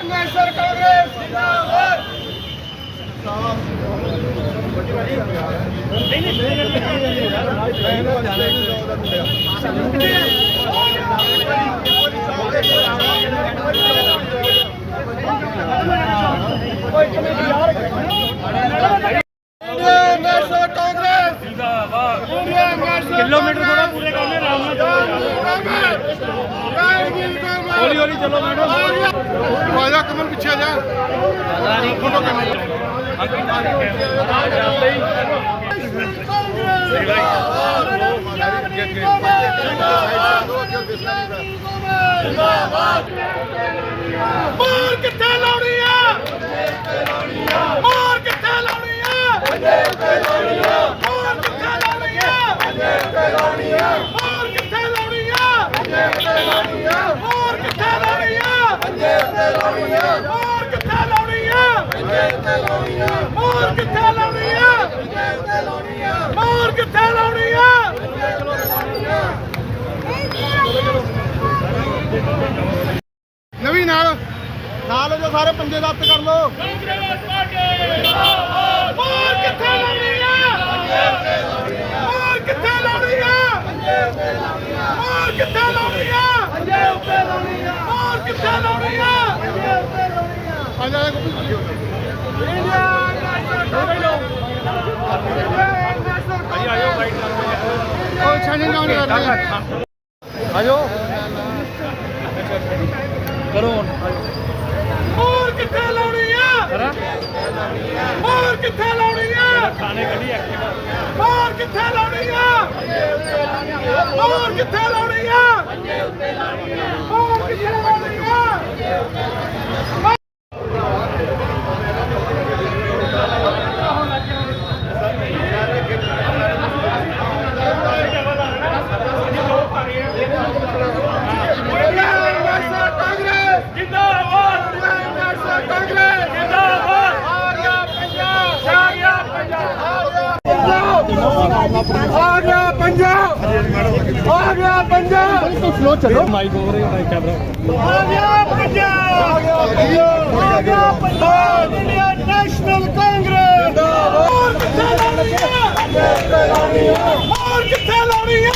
National Congress ਜਿੰਦਾਬਾਦ Indian national Congress ਜਿੰਦਾਬਾਦ kilometre ਥੋੜਾ ਪੂਰੇ ਕਰਨੇ ਆਰਾਮ ਨਾਲ ਹੌਲੀ ਹੌਲੀ ਚਲੋ ਮੈਡਮ ਆਜਾ ਕਮਲ ਪਿੱਛੇ ਜਾ। ਫੋਟੋ ਮਾਰ ਕਿੱਥੇ ਲਾਉਣੀ ਆ? ਮਾਰ ਕਿੱਥੇ ਲਾਉਣੀ ਲਾਉਣੀ ਆ ਮਾਰ ਕਿੱਥੇ ਲਾਉਣੀ ਆ। ਪੰਜਾਬ ਤੇ ਲਾਉਣੀ ਆ। ਮਾਰ ਕਿੱਥੇ ਲਾਉਣੀ ਆ ਪੰਜਾਬ ਤੇ ਲਾਉਣੀ ਆ ਨਵੀਂ ਨਾਲ ਨਾਲ ਜੋ ਸਾਰੇ ਪੰਜੇ ਰੱਦ ਕਰ ਲੋ ਕਾਂਗਰਸ ਪਾਰਟੀ ਜਿੰਦਾਬਾਦ ਮਾਰ ਕਿੱਥੇ ਲਾਉਣੀ ਆ। ਪੰਜਾਬ ਤੇ ਲਾਉਣੀ ਆ। ਮਾਰ ਕਿੱਥੇ ਲਾਉਣੀ ਆ। ਪੰਜਾਬ ਤੇ ਲਾਉਣੀ ਆ। ਮਾਰ ਕਿੱਥੇ ਲਾਉਣੀ ਆ ਪੰਜਾਬ ਤੇ ਲਾਉਣੀ ਆ ਮਾਰ ਕਿੱਥੇ ਲਾਉਣੀ ਆ ਪੰਜਾਬ ਤੇ ਲਾਉਣੀ ਆ ਪੰਜਾਬ ਤੇ ਲਾਉਣੀ ਆ ਉਹ ਛਾਣੇ ਨਾ ਕਰ ਆਜੋ। ਕਰੋ ਹੁਣ ਕਿੱਥੇ ਲਾਉਣੀ ਆ ਕਰਾਂ ਮਾਰ ਕਿੱਥੇ ਲਾਉਣੀ ਆ ਥਾਣੇ ਕੱਢੀ ਐਕਟਿਵਾ ਮਾਰ ਕਿੱਥੇ ਲਾਉਣੀ ਆ ਮਾਰ ਕਿੱਥੇ ਲਾਉਣੀ ਆ ਮਾਰ ਕਿੱਥੇ ਲਾਉਣੀ ਆ ਕਾਂਗਰਸ ਜਿੰਦਾਬਾਦ ਕਾਂਗਰਸ ਜਿੰਦਾਬਾਦ ਆ ਗਿਆ ਪੰਜਾਬ ਆ ਗਿਆ ਪੰਜਾਬ ਆ ਗਿਆ ਪੰਜਾਬ ਆ ਗਿਆ ਪੰਜਾਬ ਤੋਂ ਸਲੋ ਚੱਲੋ ਮਾਈਕ ਓਵਰ ਹੈ ਕੈਮਰਾ। ਆ ਗਿਆ ਪੰਜਾਬ! ਆ ਗਿਆ ਪੰਜਾਬ! ਇੰਡੀਅਨ ਨੈਸ਼ਨਲ ਕਾਂਗਰਸ ਜਿੰਦਾਬਾਦ ਕਿੱਥੇ ਲਾਉਣੀ ਆ ਹੋਰ ਕਿੱਥੇ ਲਾਉਣੀ ਆ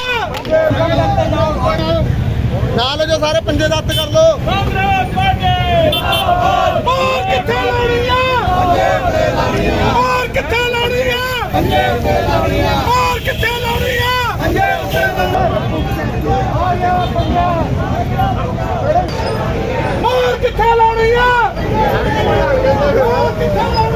ਨਾਲ ਜੋ ਸਾਰੇ ਪੰਜੇ ਰੱਦ ਕਰ ਲੋ ਕਾਂਗਰਸ ਪਾਰਟੀ ਜਿੰਦਾਬਾਦ ਹੋਰ ਕਿੱਥੇ ਲਾਉਣੀ ਆ ਹੋਰ ਕਿੱਥੇ ਲਾਉਣੀ ਆ ਹੋਰ ਕਿੱਥੇ ਲਾਉਣੀ ਆ ਹੋਰ ਕਿੱਥੇ ਲਾਉਣੀ ਆ? ਹੋਰ ਕਿੱਥੇ ਲਾਉਣੀ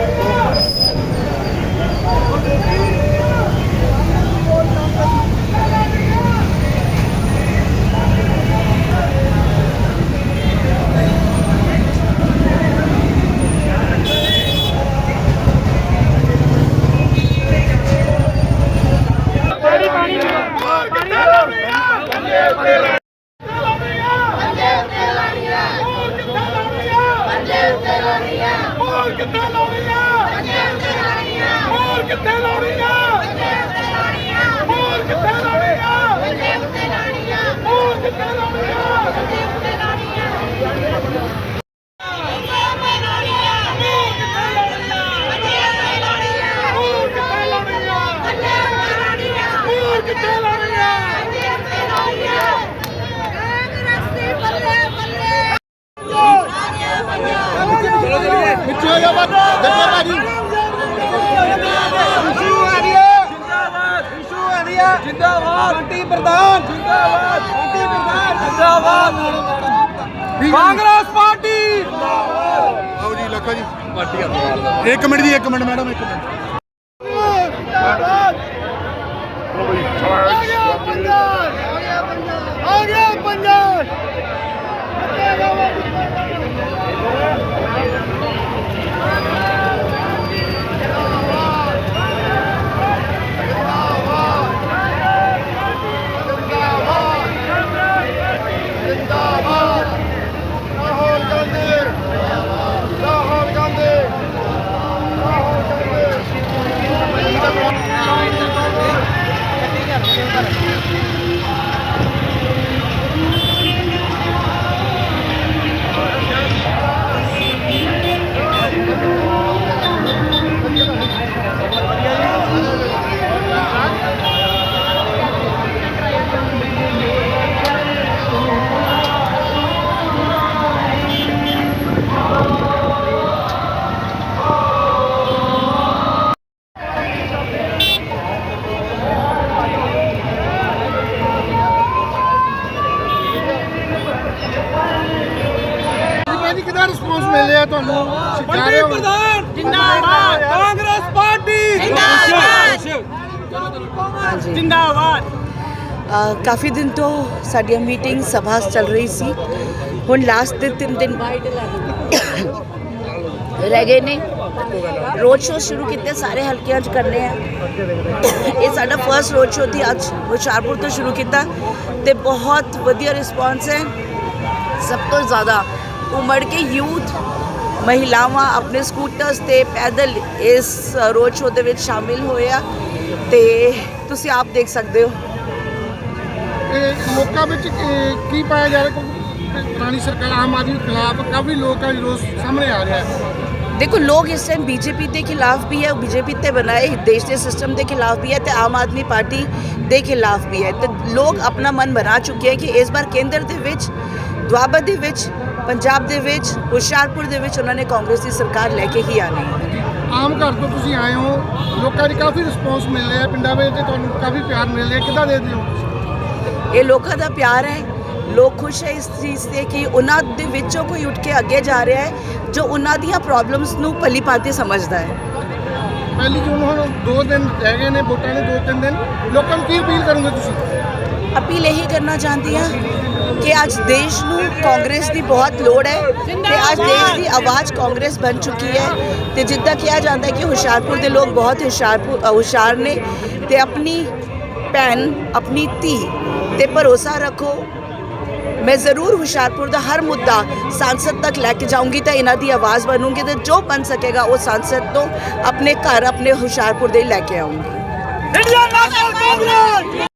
ਪ੍ਰਧਾਨ ਜਿੰਦਾਬਾਦ ਜਿੰਦਾਬਾਦ ਕਾਂਗਰਸ ਪਾਰਟੀ। ਆਓ ਜੀ ਲੱਖਾ ਜੀ। ਪਾਰਟੀ ਇੱਕ ਮਿੰਟ ਜੀ ਇੱਕ ਮਿੰਟ ਮੈਡਮ ਇੱਕ ਮਿੰਟ। ਆ ਗਿਆ ਪੰਜਾਬ। ਆ ਗਿਆ ਪੰਜਾਬ। ਰਿਹਾ ਤੁਹਾਨੂੰ? ਜਾ ਰਹੇ ਹੋ ਪ੍ਰਧਾਨ! ਜਿੰਦਾਬਾਦ! ਕਾਂਗਰਸ ਪਾਰਟੀ! ਜਿੰਦਾਬਾਦ! ਅ, ਕਾਫੀ ਦਿਨ ਤੋਂ ਸਾਡੀਆਂ ਮੀਟਿੰਗ ਸਭਾ ਚੱਲ ਰਹੀ ਸੀ। ਹੁਣ ਲਾਸਟ ਦੇ ਤਿੰਨ ਦਿਨ ਰਹਿ ਗਏ ਨੇ। ਰੋਡ ਸ਼ੋਅ ਸ਼ੁਰੂ ਕੀਤੇ ਸਾਰੇ ਹਲਕਿਆਂ 'ਚ ਕਰਨੇ ਆ। ਇਹ ਸਾਡਾ ਫਰਸਟ ਰੋਡ ਸ਼ੋਅ ਸੀ ਅੱਜ ਹੁਸ਼ਿਆਰਪੁਰ ਤੋਂ ਸ਼ੁਰੂ ਕੀਤਾ ਤੇ ਬਹੁਤ ਵਧੀਆ ਰਿਸਪਾਂਸ ਹੈ। ਸਭ ਤੋਂ ਜ਼ਿਆਦਾ ਉਮੜ ਕੇ ਯੂਥ ਮਹਿਲਾਵਾਂ ਆਪਣੇ ਸਕੂਟਰਸ ਤੇ ਪੈਦਲ ਇਸ ਰੋਡ ਸ਼ੋਅ ਦੇ ਵਿੱਚ ਸ਼ਾਮਿਲ ਹੋਏ ਆ। ਤੇ ਤੁਸੀਂ ਆਪ ਦੇਖ ਸਕਦੇ ਹੋ। ਇਹ ਲੋਕਾਂ ਵਿੱਚ ਕੀ ਪਾਇਆ ਜਾ ਰਿਹਾ? ਪੁਰਾਣੀ ਸਰਕਾਰ ਆਮ ਆਦਮੀ ਖਿਲਾਫ ਕਾਫੀ ਲੋਕਾਂ ਦਾ ਰੋਸ ਸਾਹਮਣੇ ਆ ਰਿਹਾ ਹੈ। ਦੇਖੋ ਲੋਕ ਇਸ ਟਾਈਮ ਬੀਜੇਪੀ ਦੇ ਖਿਲਾਫ ਵੀ ਹੈ ਬੀਜੇਪੀ ਤੇ ਬਣਾਏ ਦੇਸ਼ ਦੇ ਸਿਸਟਮ ਦੇ ਖਿਲਾਫ ਵੀ ਹੈ ਤੇ ਆਮ ਆਦਮੀ ਪਾਰਟੀ ਦੇ ਖਿਲਾਫ ਵੀ ਹੈ। ਤੇ ਲੋਕ ਆਪਣਾ ਮਨ ਬਣਾ ਚੁੱਕੇ ਹੈ ਕਿ ਇਸ ਵਾਰ ਕੇਂਦਰ ਦੇ ਵਿੱਚ ਦੁਆਬਾ ਦੇ ਵਿੱਚ ਪੰਜਾਬ ਦੇ ਵਿੱਚ ਹੁਸ਼ਿਆਰਪੁਰ ਦੇ ਵਿੱਚ ਉਹਨਾਂ ਨੇ ਕਾਂਗਰਸ ਦੀ ਸਰਕਾਰ ਲੈ ਕੇ ਹੀ ਆਣੀ ਹੈ। ਆਮ ਘਰ ਤੋਂ ਤੁਸੀਂ ਆਏ ਹੋ ਲੋਕਾਂ ਦੀ ਕਾਫੀ ਰਿਸਪੌਂਸ ਮਿਲ ਰਿਹਾ ਪਿੰਡਾਂ ਵਿੱਚ ਤੇ ਤੁਹਾਨੂੰ ਕਾਫੀ ਪਿਆਰ ਮਿਲ ਰਿਹਾ ਕਿੱਦਾਂ ਦੇਖਦੇ ਹੋ ਇਹ ਲੋਕਾਂ ਦਾ ਪਿਆਰ ਹੈ ਲੋਕ ਖੁਸ਼ ਹੈ ਇਸ ਚੀਜ਼ ਤੇ ਕਿ ਉਹਨਾਂ ਦੇ ਵਿੱਚੋਂ ਕੋਈ ਉੱਠ ਕੇ ਅੱਗੇ ਜਾ ਰਿਹਾ ਹੈ ਜੋ ਉਹਨਾਂ ਦੀਆਂ ਪ੍ਰੋਬਲਮਸ ਨੂੰ ਭਲੀ ਭਾਂਤੀ ਸਮਝਦਾ ਹੈ। ਪਹਿਲੀ ਜੂਨ ਹੁਣ 2 ਦਿਨ ਰਹਿ ਗਏ ਨੇ ਵੋਟਾਂ ਦੇ 2-3 ਦਿਨ ਲੋਕਾਂ ਨੂੰ ਕੀ ਅਪੀਲ ਕਰੋਗੇ ਤੁਸੀਂ? ਅਪੀਲ ਇਹੀ ਕਰਨਾ ਚਾਹੁੰਦੀ ਹਾਂ ਕਿ ਅੱਜ ਦੇਸ਼ ਨੂੰ ਕਾਂਗਰਸ ਦੀ ਬਹੁਤ ਲੋੜ ਹੈ ਤੇ ਅੱਜ ਦੇਸ਼ ਦੀ ਆਵਾਜ਼ ਕਾਂਗਰਸ ਬਣ ਚੁੱਕੀ ਹੈ ਤੇ ਜਿੱਦਾਂ ਕਿਹਾ ਜਾਂਦਾ ਹੈ ਕਿ ਹੁਸ਼ਿਆਰਪੁਰ ਦੇ ਲੋਕ ਬਹੁਤ ਹੁਸ਼ਿਆਰਪੁਰ ਹੁਸ਼ਿਆਰ ਨੇ ਤੇ ਆਪਣੀ ਭੈਣ, ਆਪਣੀ ਧੀ ਤੇ ਭਰੋਸਾ ਰੱਖੋ। ਮੈਂ ਜ਼ਰੂਰ ਹੁਸ਼ਿਆਰਪੁਰ ਦਾ ਹਰ ਮੁੱਦਾ ਸੰਸਦ ਤੱਕ ਲੈ ਕੇ ਜਾਊਂਗੀ ਤਾਂ ਇਹਨਾਂ ਦੀ ਆਵਾਜ਼ ਬਣੂੰਗੀ ਤੇ ਜੋ ਬਣ ਸਕੇਗਾ ਉਹ ਸੰਸਦ ਤੋਂ ਆਪਣੇ ਘਰ, ਆਪਣੇ ਹੁਸ਼ਿਆਰਪੁਰ ਦੇ ਲੈ ਕੇ ਆਊਂਗੀ। ਇੰਡੀਆ ਨੈਸ਼ਨਲ ਕਾਂਗਰਸ!